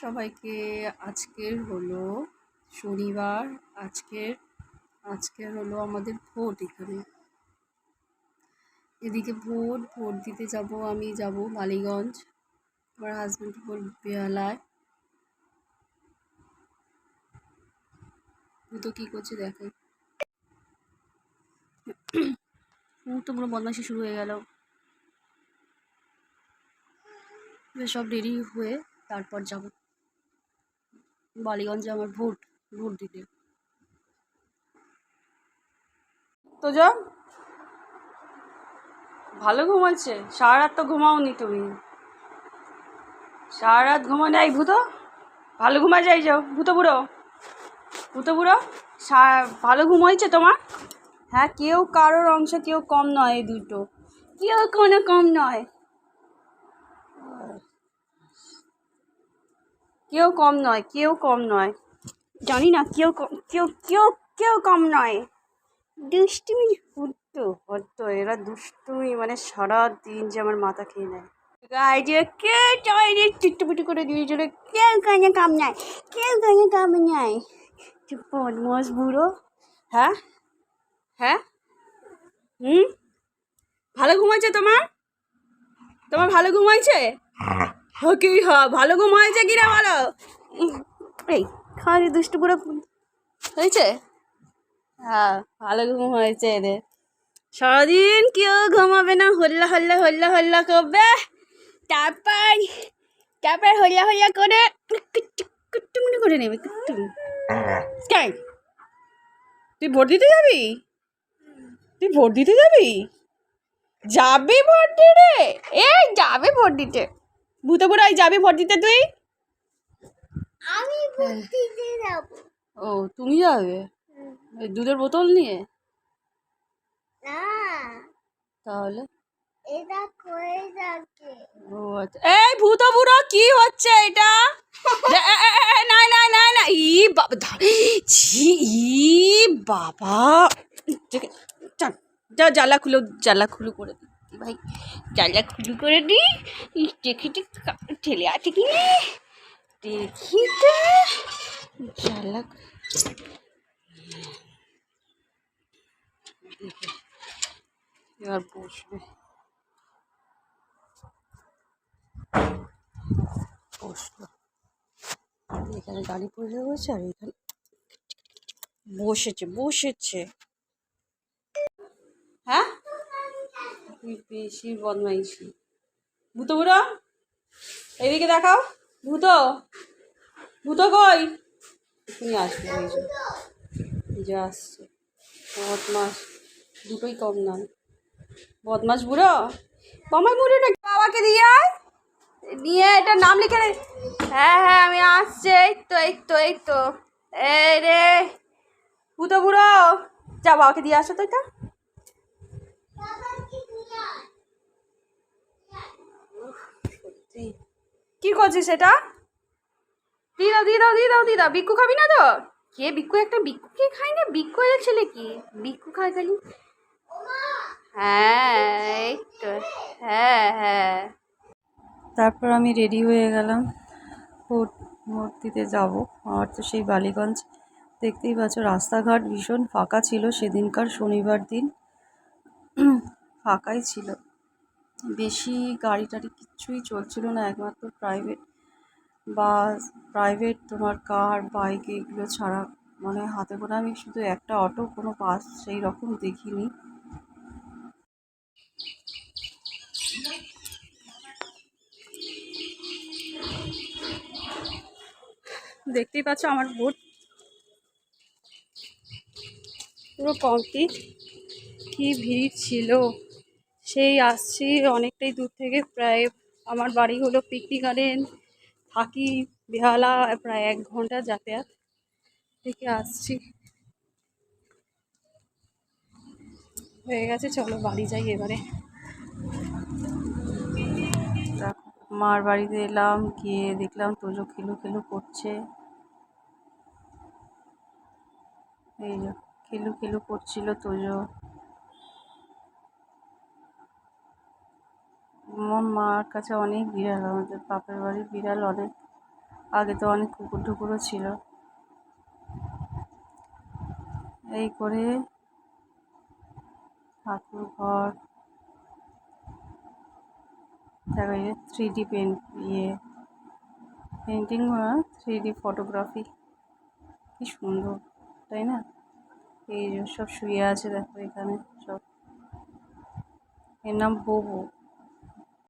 সবাইকে আজকের হলো শনিবার। আজকের আজকের হলো আমাদের ভোট এখানে। এদিকে ভোট ভোট দিতে যাব আমি, যাব বালিগঞ্জ আমার হাজব্যান্ড ভোট বেহালায় তো কী করছে দেখাই। তো পুরো বদমাইশি শুরু হয়ে গেল। সব রেডি হয়ে তারপর যাব। বালিগঞ্জে আমার ভোট ভোট দিতে। তো যা ভালো ঘুমাচ্ছে। সারা রাত তো ঘুমাওনি তুমি। সারা রাত ঘুমানো এই ভূতো। ভালো ঘুমা যাই, যাও। ভূতো বুড়ো। ভূতো বুড়ো ভালো ঘুম হয়েছে তোমার? হ্যাঁ কেউ কারোর অংশ কেউ কম নয় এই দুটো। কেউ কোনো কম নয়। কেউ কম নয়, কেউ কম নয়। জানি না কেউ কেউ কেউ কেউ কম নয়। দুষ্টুমি হতো হতো, এরা দুষ্টুমি মানে সারা দিন যে আমার মাথা খেয়ে নেয়। করে কেউ কাম কেউ কাম হ্যাঁ? হ্যাঁ? হুম? ভালো ঘুমাচ্ছে তোমার? তোমার ভালো ঘুমাইছে? কি হ্যাঁ ভালো ঘুম হয়েছে কি রে ভালো এই খাওয়ানি দুষ্টু পুরো হয়েছে? হ্যাঁ ভালো ঘুম হয়েছে এদের। সারাদিন কেউ ঘুমাবে না হল্লা হল্লা হল্লা হল্লা করবে। তারপর তারপর হল্লা হল্লা করে কুট্টুমুনি করে নেবে কুট্টুম কেন? তুই ভোট দিতে যাবি? তুই ভোট দিতে যাবি? যাবি ভোট দিতে? এই যাবে ভোট দিতে। ভূতপুরাই যাবি ভোট দিতে তুই? আমি ভোট দিতে যাব। ও তুমি যাবে? দুধের বোতল নিয়ে? না। তাহলে? এটা ও আচ্ছা। এই ভূত বুড়ো কি হচ্ছে এটা? না না না না ই বাবা ছি ই বাবা। যা জ্বালা খুলো জ্বালা খুলু করে দি ভাই জ্বালা খুলু করে দি ইস, দেখি ঠেলে আছে কি দেখি তো। জ্বালা এবার বসবে। বসল। এখানে গাড়ি পড়ে রয়েছে আর এখানে বসেছে বসেছে। হ্যাঁ? তুই বেশি বদমাইশি। ভূত বুড়ো, এদিকে দেখাও। ভূত ভূত কই? তুমি আসবে এই যে। আসছে। বদমাস দুটোই কম নয় বদমাস বুড়ো? বামাই বুড়োটা বাবাকে দিয়ে আয়। নিয়ে এটা নাম লিখে রে হ্যাঁ হ্যাঁ আমি আসছি। এই তো এই তো এই তো। এই রে, ভূত বুড়ো। যা, বাবাকে দিয়ে আসো তো এটা। কি করছিস সেটা? দিয়ে দাও দিয়ে দাও দিয়ে দাও দিয়ে দাও বিক্কু খাবি না তো? কে বিক্কু? একটা বিক্কু কে খায় না? বিক্কু এর ছেলে কি? বিক্কু খায় খালি। হ্যাঁ এই তো হ্যাঁ হ্যাঁ। তারপর আমি রেডি হয়ে গেলাম। ভোট ভোট দিতে যাব। আমার তো সেই বালিগঞ্জ। দেখতেই পাচ্ছ রাস্তাঘাট ভীষণ ফাঁকা ছিল। সেদিনকার শনিবার দিন। ফাঁকাই ছিল। বেশি গাড়ি টাড়ি কিচ্ছুই চলছিল না, একমাত্র প্রাইভেট বাস প্রাইভেট তোমার কার বাইক এগুলো ছাড়া মানে হাতে করে আমি শুধু একটা অটো কোনো বাস সেই রকম দেখিনি। দেখতেই পাচ্ছ আমার ভোট পুরো কমপ্লিট কি ভিড় ছিল। সেই আসছি অনেকটাই দূর থেকে। প্রায় আমার বাড়ি হলো পিকনিক গার্ডেন থাকি বেহালা প্রায় এক ঘণ্টা যাতায়াত থেকে আসছি। হয়ে গেছে, চলো বাড়ি যাই এবারে। মার বাড়িতে এলাম, গিয়ে দেখলাম তোজো খেলু খেলু করছে। এই খেলু খেলু করছিল তোজো। আমার মার কাছে অনেক বিড়াল, আমাদের বাপের বাড়ির বিড়াল অনেক। আগে তো অনেক কুকুর টুকুরও ছিল। এই করে ঠাকুর ঘর, তারপরে থ্রি ডি পেন্ট ইয়ে পেন্টিং থ্রি ডি ফটোগ্রাফি কি সুন্দর, তাই না? এই সব শুয়ে আছে দেখো এখানে সব। এর নাম ববু।